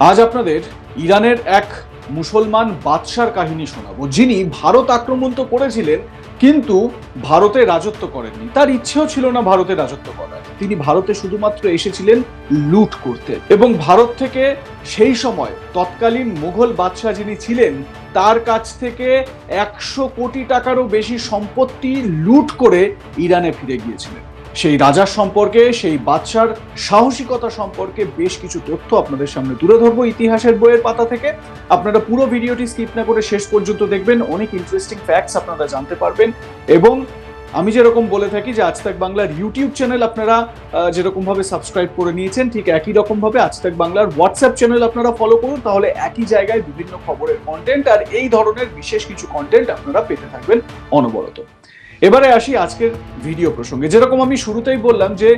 আজ আপনাদের ইরানের এক মুসলমান বাদশার কাহিনী শোনাবো, যিনি ভারত আক্রমণ তো করেছিলেন, কিন্তু ভারতে রাজত্ব করেননি। তার ইচ্ছেও ছিল না ভারতে রাজত্ব করার। তিনি ভারতে শুধুমাত্র এসেছিলেন লুট করতে। এবং ভারত থেকে সেই সময় তৎকালীন মুঘল বাদশাহ যিনি ছিলেন, তার কাছ থেকে একশো কোটি টাকারও বেশি সম্পত্তি লুট করে ইরানে ফিরে গিয়েছিলেন। সেই রাজার সম্পর্কে সেই বাদশার সাহসিকতা সম্পর্কে বেশ কিছু তথ্য আপনাদের সামনে তুলে ধরবো ইতিহাসের বইয়ের পাতা থেকে। আপনারা পুরো ভিডিওটি স্কিপ না করে শেষ পর্যন্ত দেখবেন অনেক ইন্টারেস্টিং ফ্যাক্টস আপনারা জানতে পারবেন। এবং আমি যেরকম বলে থাকি যে আজ তাক বাংলার ইউটিউব চ্যানেল আপনারা আহ, যেরকম ভাবে সাবস্ক্রাইব করে নিয়েছেন ঠিক একই রকম ভাবে আজ তাক বাংলার হোয়াটসঅ্যাপ চ্যানেল আপনারা ফলো করুন তাহলে একই জায়গায় বিভিন্ন খবরের কন্টেন্ট আর এই ধরনের বিশেষ কিছু কন্টেন্ট আপনারা পেতে থাকবেন অনবরত। এবারে আসি আজকের ভিডিও প্রসঙ্গে। যেরকম আমি শুরুতেই বললাম যে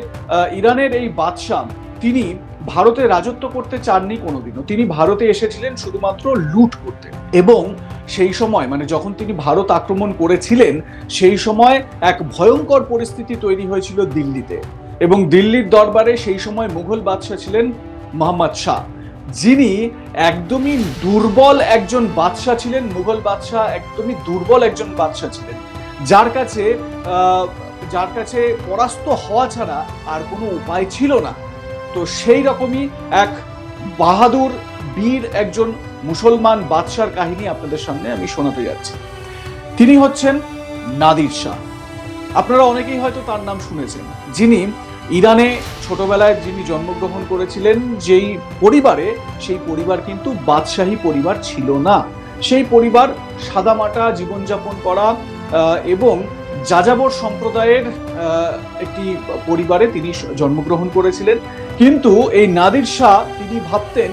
ইরানের এই বাদশাহ, তিনি ভারতে রাজত্ব করতে চাননি কোনোদিনও। তিনি ভারতে এসেছিলেন শুধুমাত্র লুট করতে। এবং সেই সময় মানে যখন তিনি ভারত আক্রমণ করেছিলেন, সেই সময় এক ভয়ঙ্কর পরিস্থিতি তৈরি হয়েছিল দিল্লিতে। এবং দিল্লির দরবারে সেই সময় মুঘল বাদশাহ ছিলেন মোহাম্মদ শাহ। যিনি একদমই দুর্বল একজন বাদশাহ ছিলেন, মুঘল বাদশাহ একদমই দুর্বল একজন বাদশাহ ছিলেন। যার কাছে যার কাছে পরাস্ত হওয়া ছাড়া আর কোনো উপায় ছিল না। তো সেই রকমই এক বাহাদুর বীর একজন মুসলমান বাদশার কাহিনী আপনাদের সামনে আমি শোনাতে যাচ্ছি। তিনি হচ্ছেন নাদির শাহ। আপনারা অনেকেই হয়তো তার নাম শুনেছেন। যিনি ইরানে ছোটবেলায় যিনি জন্মগ্রহণ করেছিলেন, যেই পরিবারে, সেই পরিবার কিন্তু বাদশাহী পরিবার ছিল না। সেই পরিবার সাদামাটা জীবনযাপন করা এবং যাযাবর সম্প্রদায়ের একটি পরিবারে তিনি জন্মগ্রহণ করেছিলেন। কিন্তু এই নাদির শাহ, তিনি ভাবতেন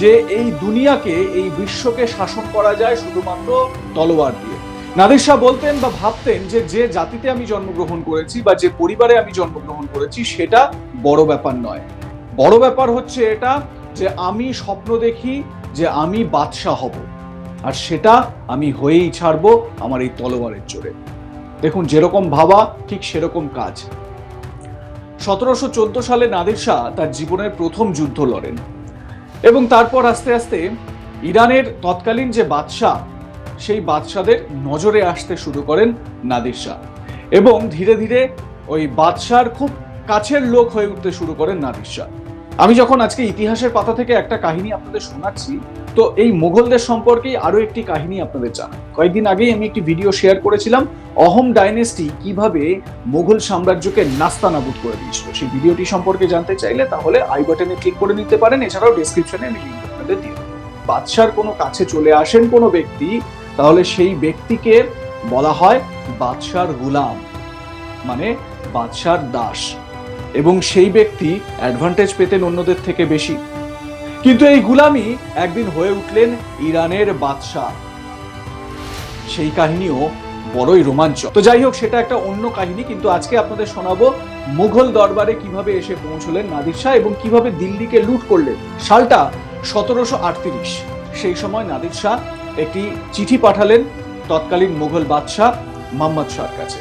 যে এই দুনিয়াকে, এই বিশ্বকে শাসন করা যায় শুধুমাত্র তলোয়ার দিয়ে। নাদির শাহ বলতেন বা ভাবতেন যে যে জাতিতে আমি জন্মগ্রহণ করেছি বা যে পরিবারে আমি জন্মগ্রহণ করেছি, সেটা বড় ব্যাপার নয়। বড় ব্যাপার হচ্ছে এটা যে আমি স্বপ্ন দেখি যে আমি বাদশাহ হব। আর সেটা আমি হয়েই ছাড়বো আমার এই তলোয়ারের জোরে। দেখুন, যেরকম ভাবা, ঠিক সেরকম কাজ। সতেরোশো চোদ্দ সালে নাদির শাহ তার জীবনের প্রথম যুদ্ধ লড়েন এবং তারপর আস্তে আস্তে ইরানের তৎকালীন যে বাদশাহ, সেই বাদশাদের নজরে আসতে শুরু করেন নাদির শাহ এবং ধীরে ধীরে ওই বাদশার খুব কাছের লোক হয়ে উঠতে শুরু করেন নাদির শাহ। আমি যখন আজকে ইতিহাসের পাতা থেকে একটা কাহিনী আপনাদের শোনাচ্ছি, তো এই মুঘলদের সম্পর্কেই আরও একটি কাহিনী আপনাদের জানাই। কয়েকদিন আগেই আমি একটি ভিডিও শেয়ার করেছিলাম, অহম ডাইনেস্টি কীভাবে মুঘল সাম্রাজ্যকে নাস্তানাবুদ করে দিয়েছিল। সেই ভিডিওটি সম্পর্কে জানতে চাইলে তাহলে আই বাটনে ক্লিক করে নিতে পারেন, এছাড়াও ডেসক্রিপশনে আমি লিঙ্ক আপনাদের দিয়ে দেবো। বাদশার কোনো কাছে চলে আসেন কোনো ব্যক্তি, তাহলে সেই ব্যক্তিকে বলা হয় বাদশার গুলাম মানে বাদশার দাস। এবং সেই ব্যক্তি অ্যাডভান্টেজ পেতেন অন্যদের থেকে বেশি। কিন্তু এই গুলামি একদিন হয়ে উঠলেন ইরানের বাদশাহ। সেই কাহিনীও বড়ই রোমাঞ্চক। তো যাই হোক, সেটা একটা অন্য কাহিনী, কিন্তু আজকে আপনাদের শোনাবো মুঘল দরবারে কীভাবে এসে পৌঁছলেন নাদির শাহ এবং কীভাবে দিল্লিকে লুট করলেন। সালটা সতেরোশো আটত্রিশ। সেই সময় নাদির শাহ একটি চিঠি পাঠালেন তৎকালীন মুঘল বাদশাহ মোহাম্মদ শাহর কাছে।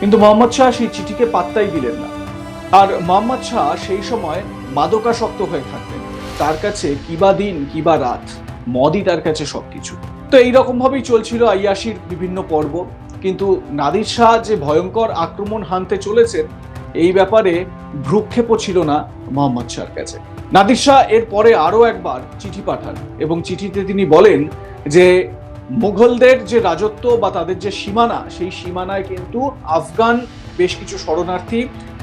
কিন্তু মোহাম্মদ শাহ সেই চিঠিকে পাত্তাই দিলেন না। আর মোহাম্মদ শাহ সেই সময় মাদকাসক্ত হয়ে থাকতেন। তার কাছে কিবা দিন কিবা রাত, মদই তার কাছে সবকিছু। তো এইরকম ভাবেই চলছিল আইয়াসির বিভিন্ন পর্ব। কিন্তু নাদির শাহ যে ভয়ঙ্কর আক্রমণ হানতে চলেছেন, এই ব্যাপারে ভ্রুক্ষেপও ছিল না মোহাম্মদ শাহর কাছে। নাদির শাহ এর পরে আরও একবার চিঠি পাঠান এবং চিঠিতে তিনি বলেন যে, মুঘলদের যে রাজত্ব বা তাদের যে সীমানা, সেই সীমানায় কিন্তু আফগান বেশ কিছু শরণার্থী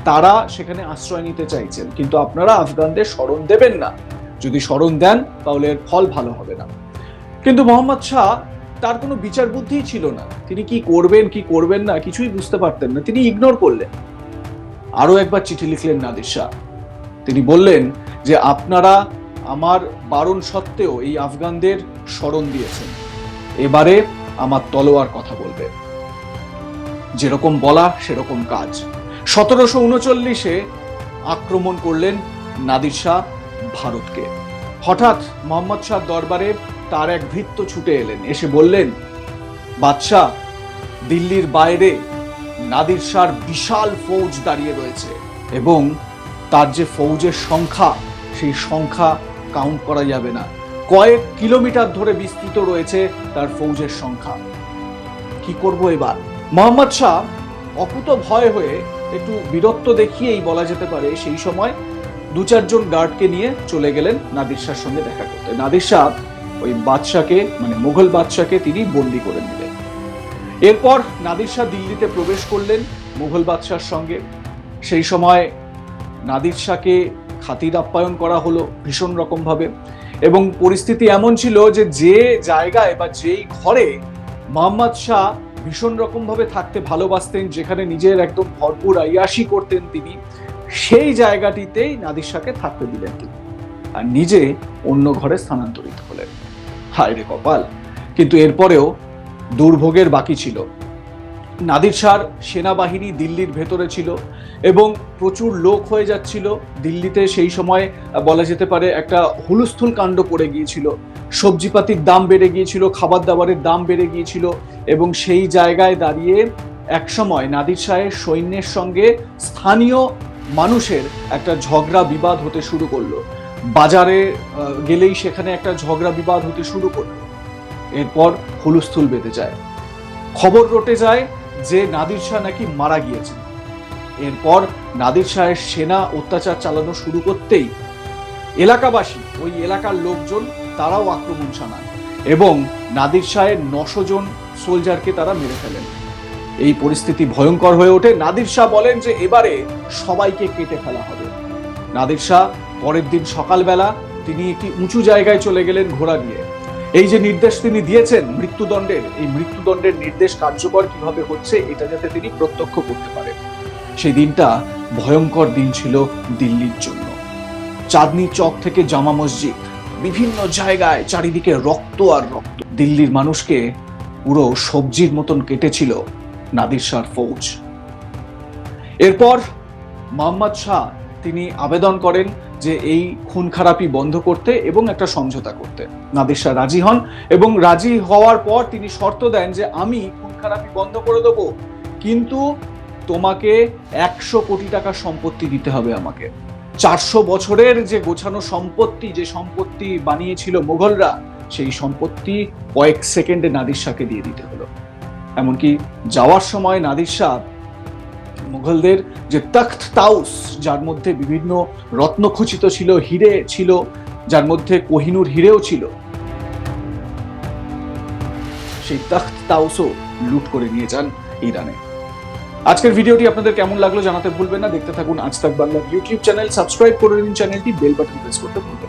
তারা সেখানে আশ্রয় নিতে চাইছেন, কিন্তু আপনারা আফগানদের স্মরণ দেবেন না। যদি স্মরণ দেন, তাহলে ফল ভালো হবে না। কিন্তু মোহাম্মদ শাহ তার কোনো বিচার বুদ্ধিই ছিল না। তিনি কি করবেন কি করবেন না, কিছুই বুঝতে পারতেন না। তিনি ইগনোর করলেন। আরও একবার চিঠি লিখলেন নাদির শাহ। তিনি বললেন যে, আপনারা আমার বারণ সত্ত্বেও এই আফগানদের স্মরণ দিয়েছেন। এবারে আমার তলোয়ার কথা বলবে। যেরকম বলা, সেরকম কাজ। সতেরোশো উনচল্লিশে আক্রমণ করলেন নাদির শাহ ভারতকে। হঠাৎ মোহাম্মদ শাহ দরবারে তার এক ভৃত্য ছুটে এলেন। এসে বললেন, বাদশাহ, দিল্লির বাইরে নাদির শাহর বিশাল ফৌজ দাঁড়িয়ে রয়েছে এবং তার যে ফৌজের সংখ্যা, সেই সংখ্যা কাউন্ট করা যাবে না। কয়েক কিলোমিটার ধরে বিস্তৃত রয়েছে তার ফৌজের সংখ্যা। কি করব এবার? মোহাম্মদ শাহ অকুত ভয় হয়ে একটু বীরত্ব দেখিয়েই বলা যেতে পারে সেই সময় দু চারজন গার্ডকে নিয়ে চলে গেলেন নাদির শাহর সঙ্গে দেখা করতে। নাদির শাহ ওই বাদশাকে মানে মুঘল বাদশাকে তিনি বন্দি করে নিলেন। এরপর নাদির শাহ দিল্লিতে প্রবেশ করলেন মুঘল বাদশার সঙ্গে। সেই সময় নাদির শাহকে খাতির আপ্যায়ন করা হলো ভীষণ রকমভাবে এবং পরিস্থিতি এমন ছিল যে যে জায়গায় বা যেই ঘরে মোহাম্মদ শাহ ভীষণ রকমভাবে থাকতে ভালোবাসতেন, যেখানে নিজের একদম ভরপুর আয়াসি করতেন তিনি, সেই জায়গাটিতেই নাদির শাহকে থাকতে দিলেন তিনি আর নিজে অন্য ঘরে স্থানান্তরিত হলেন। হায় রে কপাল! কিন্তু এরপরেও দুর্ভোগের বাকি ছিল। নাদির শাহর সেনাবাহিনী দিল্লির ভেতরে ছিল এবং প্রচুর লোক হয়ে যাচ্ছিল। দিল্লিতে সেই সময় বলা যেতে পারে একটা হুলস্থুল কাণ্ড পড়ে গিয়েছিল। সবজিপাতির দাম বেড়ে গিয়েছিল খাবার দাবারের দাম বেড়ে গিয়েছিল এবং সেই জায়গায় দাঁড়িয়ে একসময় নাদির শাহের সৈন্যের সঙ্গে স্থানীয় মানুষের একটা ঝগড়া বিবাদ হতে শুরু করল। বাজারে গেলেই সেখানে একটা ঝগড়া বিবাদ হতে শুরু করল। এরপর হুলস্থুল বেঁধে যায়। খবর রটে যায় যে নাদির শাহ নাকি মারা গিয়েছে এরপর নাদির শাহের সেনা অত্যাচার চালানো শুরু করতেই এলাকাবাসী, ওই এলাকার লোকজন তারাও আক্রমণ শানান এবং নাদির শাহের নশো জন সোলজারকে তারা মেরে ফেলেন। এই পরিস্থিতি ভয়ঙ্কর হয়ে ওঠে। নাদির শাহ বলেন যে এবারে সবাইকে কেটে ফেলা হবে। নাদির শাহ পরের দিন সকালবেলা তিনি একটি উঁচু জায়গায় চলে গেলেন ঘোড়া নিয়ে এই যে নির্দেশ তিনি দিয়েছেন মৃত্যুদণ্ডের, এই মৃত্যুদণ্ডের নির্দেশ কার্যকর কীভাবে হচ্ছে এটা যাতে তিনি প্রত্যক্ষ করতে পারেন। সেই দিনটা ভয়ঙ্কর দিন ছিল দিল্লির জন্য। চাঁদনি চক থেকে জামা মসজিদ, বিভিন্ন জায়গায় চারিদিকে রক্ত আর রক্ত। দিল্লির মানুষকে পুরো সবজির মতন কেটেছিল নাদির শাহর ফৌজ। এরপর মোহাম্মদ শাহ তিনি আবেদন করেন যে এই খুন খারাপি বন্ধ করতে এবং একটা সমঝোতা করতে। নাদির শাহ রাজি হন এবং রাজি হওয়ার পর তিনি শর্ত দেন যে আমি খুন খারাপি বন্ধ করে দেবো, কিন্তু তোমাকে একশো কোটি টাকা সম্পত্তি দিতে হবে আমাকে। চারশো বছরের যে গোছানো সম্পত্তি, যে সম্পত্তি বানিয়েছিল মোগলরা সেই সম্পত্তি কয়েক সেকেন্ডে নাদির শাহকে দিয়ে দিতে হলো। এমনকি যাওয়ার সময় নাদির শাহ মুঘলদের যে তখ্ত তাউস, যার মধ্যে বিভিন্ন রত্নখচিত ছিল, হিরে ছিল, যার মধ্যে কোহিনুর হিরেও ছিল, সেই তখ্ত তাউসও লুট করে নিয়ে যান ইরানে। আজকের ভিডিওটি আপনাদের কেমন লাগল জানাতে ভুলবেন না। দেখতে থাকুন আজ তাক বাংলার ইউটিউব চ্যানেল। সাবস্ক্রাইব করে নিন চ্যানেলটি। বেল বাটন প্রেস করতে ভুলবেন।